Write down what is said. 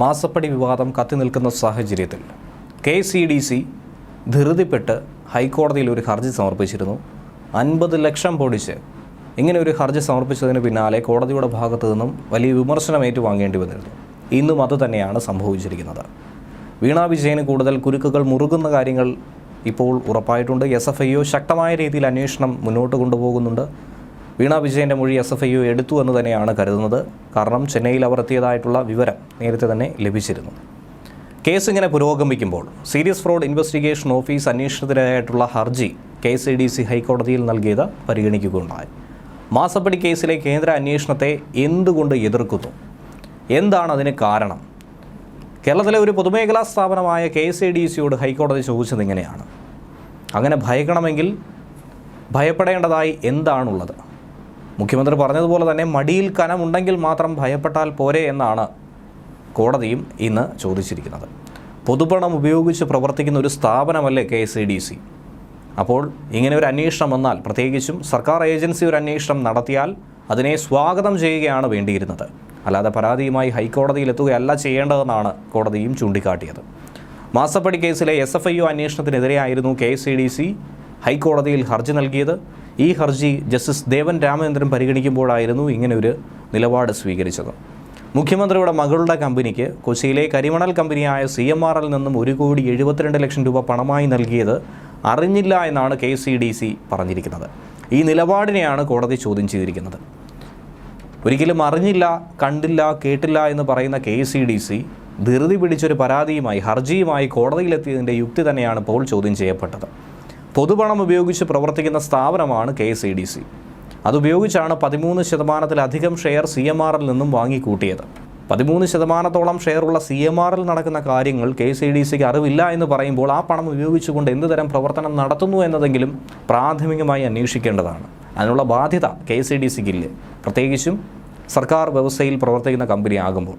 മാസപ്പടി വിവാദം കത്തി നിൽക്കുന്ന സാഹചര്യത്തിൽ കെ സി ഡി സി ധൃതിപ്പെട്ട് ഹൈക്കോടതിയിൽ ഒരു ഹർജി സമർപ്പിച്ചിരുന്നു. അൻപത് ലക്ഷം പൊടിച്ച് ഇങ്ങനെ ഒരു ഹർജി സമർപ്പിച്ചതിന് പിന്നാലെ കോടതിയുടെ ഭാഗത്തു നിന്നും വലിയ വിമർശനം ഏറ്റുവാങ്ങേണ്ടി വന്നിരുന്നു. ഇന്നും അത് തന്നെയാണ് സംഭവിച്ചിരിക്കുന്നത്. വീണ വിജയന് കൂടുതൽ കുരുക്കുകൾ മുറുകുന്ന കാര്യങ്ങൾ ഇപ്പോൾ ഉറപ്പായിട്ടുണ്ട്. എസ് എഫ് ഐ ശക്തമായ രീതിയിൽ അന്വേഷണം മുന്നോട്ട് കൊണ്ടുപോകുന്നുണ്ട്. വീണ വിജയന്റെ മൊഴി എസ് എഫ് ഐ യു എടുത്തു എന്ന് തന്നെയാണ് കരുതുന്നത്. കാരണം ചെന്നൈയിൽ അവർ എത്തിയതായിട്ടുള്ള വിവരം നേരത്തെ തന്നെ ലഭിച്ചിരുന്നു. കേസ് ഇങ്ങനെ പുരോഗമിക്കുമ്പോൾ സീരിയസ് ഫ്രോഡ് ഇൻവെസ്റ്റിഗേഷൻ ഓഫീസ് അന്വേഷണത്തിനായിട്ടുള്ള ഹർജി കെ സി ഡി സി ഹൈക്കോടതിയിൽ നൽകിയത് പരിഗണിക്കുകയുണ്ടായി. മാസപ്പടി കേസിലെ കേന്ദ്ര അന്വേഷണത്തെ എന്തുകൊണ്ട് എതിർക്കുന്നു? എന്താണ് അതിന് കാരണം? കേരളത്തിലെ ഒരു പൊതുമേഖലാ സ്ഥാപനമായ കെ സി ഡി സിയോട് ഹൈക്കോടതി ചോദിച്ചത് ഇങ്ങനെയാണ്. അങ്ങനെ ഭയക്കണമെങ്കിൽ ഭയപ്പെടേണ്ടതായി എന്താണുള്ളത്? മുഖ്യമന്ത്രി പറഞ്ഞതുപോലെ തന്നെ മടിയിൽ കനമുണ്ടെങ്കിൽ മാത്രം ഭയപ്പെട്ടാൽ പോരെ എന്നാണ് കോടതിയും ഇന്ന് ചോദിച്ചിരിക്കുന്നത്. പൊതുപണം ഉപയോഗിച്ച് പ്രവർത്തിക്കുന്ന ഒരു സ്ഥാപനമല്ലേ കെ എസ് ഡി സി? അപ്പോൾ ഇങ്ങനെ ഒരു അന്വേഷണം വന്നാൽ പ്രത്യേകിച്ചും സർക്കാർ ഏജൻസി ഒരു അന്വേഷണം നടത്തിയാൽ അതിനെ സ്വാഗതം ചെയ്യുകയാണ് വേണ്ടിയിരുന്നത്. അല്ലാതെ പരാതിയുമായി ഹൈക്കോടതിയിൽ എത്തുകയല്ല ചെയ്യേണ്ടതെന്നാണ് കോടതിയും ചൂണ്ടിക്കാട്ടിയത്. മാസപ്പടി കേസിലെ S F I O അന്വേഷണത്തിനെതിരെയായിരുന്നു K S C D C ഹൈക്കോടതിയിൽ ഹർജി നൽകിയത്. ഈ ഹർജി ജസ്റ്റിസ് ദേവൻ രാമചന്ദ്രൻ പരിഗണിക്കുമ്പോഴായിരുന്നു ഇങ്ങനെ ഒരു നിലപാട് സ്വീകരിച്ചത്. മുഖ്യമന്ത്രിയുടെ മകളുടെ കമ്പനിക്ക് കൊച്ചിയിലെ കരിമണൽ കമ്പനിയായ സി എം ആറിൽ നിന്നും ഒരു കോടി എഴുപത്തിരണ്ട് ലക്ഷം രൂപ പണമായി നൽകിയത് അറിഞ്ഞില്ല എന്നാണ് കെ സി ഡി സി പറഞ്ഞിരിക്കുന്നത്. ഈ നിലപാടിനെയാണ് കോടതി ചോദ്യം ചെയ്തിരിക്കുന്നത്. ഒരിക്കലും അറിഞ്ഞില്ല കണ്ടില്ല കേട്ടില്ല എന്ന് പറയുന്ന കെ സി ഡി സി ധൃതി പിടിച്ചൊരു പരാതിയുമായി ഹർജിയുമായി കോടതിയിലെത്തിയതിന്റെ യുക്തി തന്നെയാണ് ഇപ്പോൾ ചോദ്യം ചെയ്യപ്പെട്ടത്. പൊതുപണം ഉപയോഗിച്ച് പ്രവർത്തിക്കുന്ന സ്ഥാപനമാണ് K S E D C. അതുപയോഗിച്ചാണ് പതിമൂന്ന് ശതമാനത്തിലധികം ഷെയർ സി എം ആറിൽ നിന്നും വാങ്ങിക്കൂട്ടിയത്. പതിമൂന്ന് ശതമാനത്തോളം ഷെയറുള്ള സി എം ആറിൽ നടക്കുന്ന കാര്യങ്ങൾ കെ സി ഡി സിക്ക് അറിവില്ല എന്ന് പറയുമ്പോൾ ആ പണം ഉപയോഗിച്ചുകൊണ്ട് എന്ത് തരം പ്രവർത്തനം നടത്തുന്നു എന്നതെങ്കിലും പ്രാഥമികമായി അന്വേഷിക്കേണ്ടതാണ്. അതിനുള്ള ബാധ്യത കെ സി ഡി സിക്കില്ലേ പ്രത്യേകിച്ചും സർക്കാർ വ്യവസ്ഥയിൽ പ്രവർത്തിക്കുന്ന കമ്പനി ആകുമ്പോൾ